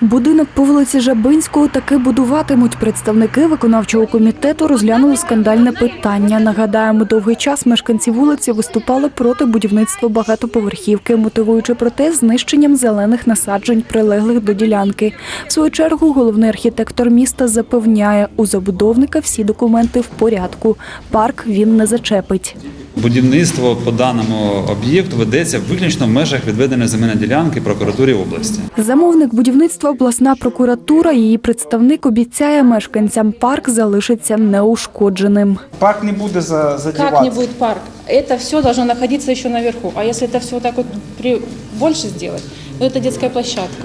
Будинок по вулиці Жабинського таки будуватимуть. Представники виконавчого комітету розглянули скандальне питання. Нагадаємо, довгий час мешканці вулиці виступали проти будівництва багатоповерхівки, мотивуючи протест знищенням зелених насаджень, прилеглих до ділянки. В свою чергу головний архітектор міста запевняє, у забудовника всі документи в порядку. Парк він не зачепить. Будівництво по даному об'єкту ведеться виключно в межах відведеної земельної ділянки прокуратурі області. Замовник будівництва обласна прокуратура. Її представник обіцяє мешканцям парк залишиться неушкодженим. Парк не буде за, задівати. Как не будет парк? Это все должно находиться еще наверху. А если это все вот так вот при... больше сделать, то это детская площадка.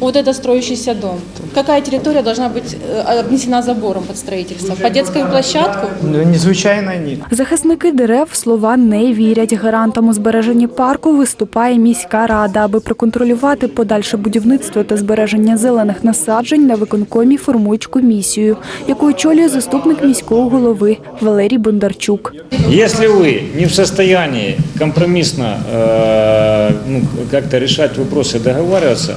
Вот это строящийся дом. Какая территория должна быть э, обнесена забором под строительство? Под детскую площадку? Ну, Звичайно, ні. Захисники дерев в слова не вірять. Гарантом у збереженні парку виступає міська рада, аби проконтролювати подальше будівництво та збереження зелених насаджень на виконкомі формують комісію, яку очолює заступник міського голови Валерій Бондарчук. Если вы не в состоянии компромиссно э, ну, как-то решать вопросы, договариваться,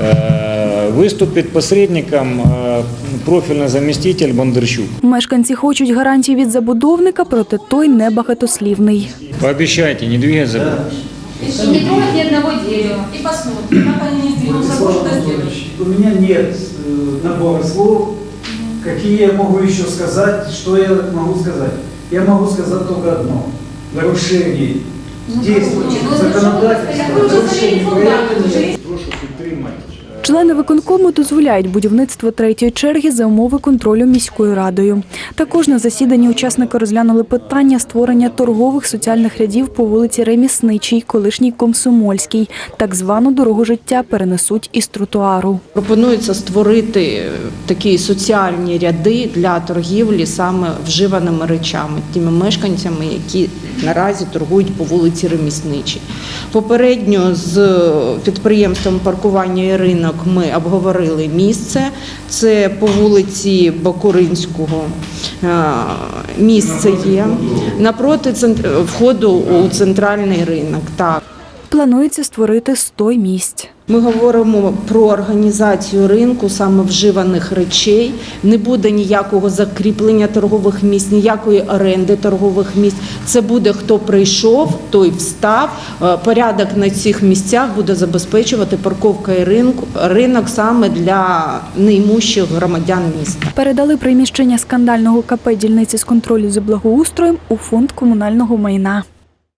э, выступит посредником э, профильный заместитель Бондарчук. Мешканці хочуть гарантій від забудовника, проте той небагатослівний. Пообещайте не двигать забор. Не трогать ни одного дерева. И посмотрим, как они не сдвинут забор, что сделают. У меня нет э, набора слов, какие я могу еще сказать, что я могу сказать. Я могу сказать только одно. Нарушение действующего законодательства, нарушение порядка. Прошу підтримати. Члени виконкому дозволяють будівництво третьої черги за умови контролю міською радою. Також на засіданні учасники розглянули питання створення торгових соціальних рядів по вулиці Ремісничій, колишній Комсомольській. Так звану дорогу життя перенесуть із тротуару. Пропонується створити такі соціальні ряди для торгівлі саме вживаними речами, тими мешканцями, які наразі торгують по вулиці Ремісничі. Попередньо з підприємством паркування і ринок ми обговорили місце. Це по вулиці Бакуринського е, місце є напроти входу у центральний ринок. Так. Планується створити 100 місць. Ми говоримо про організацію ринку саме вживаних речей. Не буде ніякого закріплення торгових місць, ніякої оренди торгових місць. Це буде хто прийшов, той встав. Е, Порядок на цих місцях буде забезпечувати парковка і ринку ринок саме для неймущих громадян міста. Передали приміщення скандального КП дільниці з контролю за благоустроєм у фонд комунального майна.